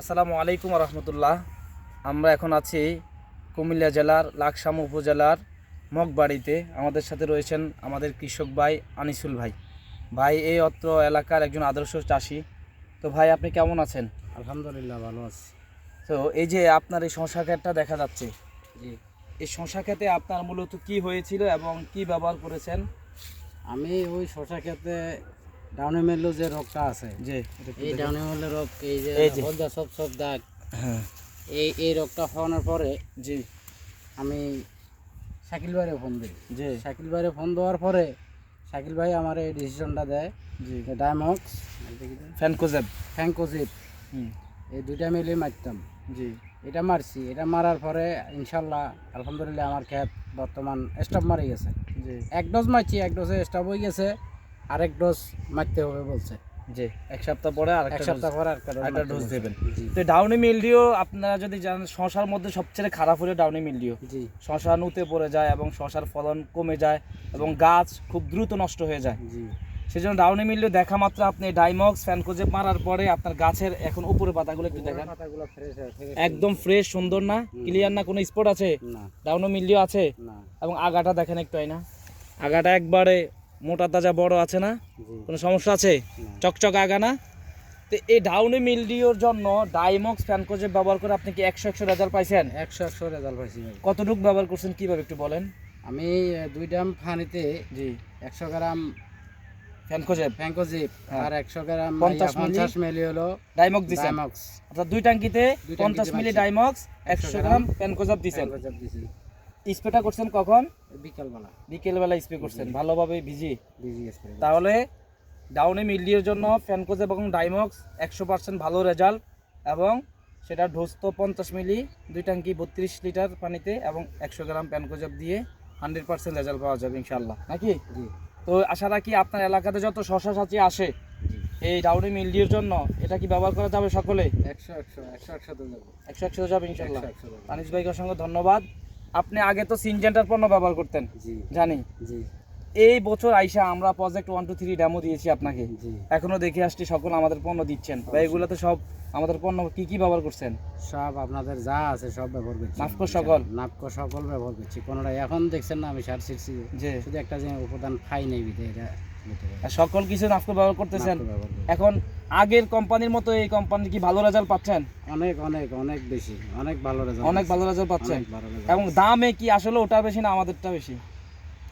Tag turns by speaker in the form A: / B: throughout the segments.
A: আসসালামু আলাইকুম রহমতুল্লাহ। আমরা এখন আছি কুমিল্লা জেলার লাকসাম উপজেলার মগবাড়িতে। আমাদের সাথে রয়েছেন আমাদের কৃষক ভাই আনিসুল ভাই। ভাই এই অত্র এলাকার একজন আদর্শ চাষি। তো ভাই আপনি কেমন আছেন?
B: আলহামদুলিল্লাহ ভালো আছি।
A: তো এই যে আপনার এই শশা ক্ষেতটা দেখা যাচ্ছে।
B: জি।
A: এই শশা ক্ষেতে আপনার মূলত কি হয়েছিল এবং কি ব্যবহার করেছেন?
B: আমি ওই শশা খেতে ডাউনে মেলো যে রোগটা আছে
A: যে
B: এই ডাউনে মেলো রোগ এই যে হলদা সব সব দাগ
A: হ্যাঁ।
B: এই এই রোগটা হওয়ানোর পরে
A: জি।
B: আমি শাকিল ভাইরে ফোন দিই।
A: জি।
B: শাকিল ভাইরে ফোন দেওয়ার পরে শাকিল ভাই আমার এই ডিসিশনটা দেয়
A: জি।
B: যে ডায়মক্স
A: ফ্যানকোজেব
B: ফ্যাঙ্কোজিপ
A: হুম।
B: এই দুইটা মিলে মারতাম।
A: জি।
B: এটা মারছি এটা মারার পরে ইনশাল্লাহ আলহামদুলিল্লাহ আমার ক্ষেত বর্তমান স্টপ মারি গেছে।
A: জি।
B: এক ডোজ মারছি এক ডোজে স্টপ হয়ে গেছে। আরেক ডোজ মারতে হবে বলছে।
A: জি। এক সপ্তাহ পরে আর
B: এক সপ্তাহ পরে আর
A: একটা ডোজ দেবেন। তো ডাউনি মিলডিও আপনারা যদি জানেন শশার মধ্যে সবচেয়ে খারাপ হলো ডাউনি মিলডিও
B: জি।
A: শশা নুতে পড়ে যায় এবং শশার ফলন কমে যায় এবং গাছ খুব দ্রুত নষ্ট হয়ে যায়।
B: জি।
A: সেজন্য ডাউনি মিলডিও দেখা মাত্র আপনি ডাইমক্স ফ্যানকোজে মারার পরে আপনার গাছের এখন উপরে পাতাগুলো একটু দেখেন।
B: পাতাগুলো ফ্রেশ আছে
A: একদম ফ্রেশ সুন্দর না? ক্লিয়ার না? কোনো স্পট আছে?
B: না।
A: ডাউনি মিলডিও আছে?
B: না।
A: এবং আগাটা দেখেন একটু না? আগাটা একবারে মোটা তাজা বড় আছে না? কোনো সমস্যা আছে? চকচক আগা না তো এই ডাউনি মিলডিওর জন্য ডাইমক্স ফ্যানকোজে ব্যবহার করে আপনি কি একশো একশো রেজাল্ট পাইছেন?
B: একশো একশো রেজাল্ট পাইছি
A: কতটুকু ব্যবহার করছেন কীভাবে একটু বলেন?
B: আমি দুই ডাম ফানিতে
A: জি।
B: একশো গ্রাম
A: ফ্যানকোজেব
B: ফ্যাঙ্কোজিপ। আর একশো গ্রাম
A: পঞ্চাশ
B: পঞ্চাশ মিলি হলো
A: ডাইমক্স দিছেন?
B: ডায়মক্স
A: অর্থাৎ দুই টাঙ্কিতে পঞ্চাশ মিলি। ডাইমক্স একশো গ্রাম ফ্যানকোজেব দিছেন।
B: দিছি।
A: স্প্রেটা করছেন কখন?
B: বিকেলবেলা।
A: বিকেলবেলা স্প্রে করছেন। ভালোভাবে ভিজি।
B: ভিজি স্প্রে
A: তাহলে ডাউনি মিলডিওর জন্য ফ্যানকোজ এবং ডাইমক্স একশো পার্সেন্ট ভালো রেজাল্ট এবং সেটা ডোজ তো পঞ্চাশ মিলি দুই ট্যাঙ্কি বত্রিশ লিটার পানিতে এবং একশো গ্রাম প্যানকোজেব দিয়ে হান্ড্রেড পার্সেন্ট রেজাল্ট পাওয়া যাবে ইনশাল্লাহ নাকি? তো আশা রাখি আপনার এলাকাতে যত শশা সাচি আসে এই ডাউনি মিলডিওর জন্য এটা কি ব্যবহার করা যাবে সকলে?
B: একশো একশো একশো একশো যাব
A: একশো একশো যাবে। ইনশাল্লাহ। তানিশ ভাইকে অসংখ্য ধন্যবাদ। আপনি আগে তো সিনজেন্টার পণ্য ব্যবহার করতেন। জানি।
B: জি।
A: এই বছর আইসা আমরা project one two three demo দিয়েছি আপনাকে। এখনও দেখে আসছি সকল আমাদের পণ্য দিচ্ছেন। বা এগুলো তো সব আমাদের পণ্য কি কি ব্যবহার করছেন?
B: সব আপনাদের যা আছে সব ব্যবহার করছি।
A: নাফকো সকল?
B: নাপকো সকল ব্যবহার করছি। কোনোটা এখন দেখছেন না আমি সার ছিটছি।
A: যে
B: শুধু একটা যে উপাদান খাই নেই এটা
A: সকল কিছু নাফকো ব্যবহার করতেছেন। এখন আগের কোম্পানির মতো এই কোম্পানি কি ভালো রেজাল্ট পাচ্ছেন?
B: অনেক অনেক অনেক বেশি অনেক ভালো রেজাল্ট
A: অনেক ভালো রেজাল্ট পাচ্ছেন। এবং দামে কি আসলে ওটা বেশি না আমাদেরটা বেশি?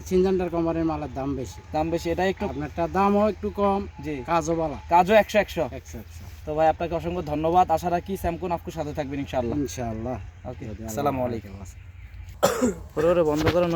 B: সিনজেন্টার কোম্পানির মালের দাম বেশি।
A: দাম বেশি এটা একটু
B: আপনারটা দামও একটু কম
A: জি।
B: কাজও বালা।
A: কাজও একশো একশো।
B: একশো একশো।
A: তো ভাই আপনাকে অসংখ্য ধন্যবাদ। আশা রাখি স্যামকুন নাফকোর সাথে থাকবেন ইনশাআল্লাহ।
B: ইনশাআল্লাহ।
A: ওকে আসসালামু আলাইকুম। ওরে বন্ধ করো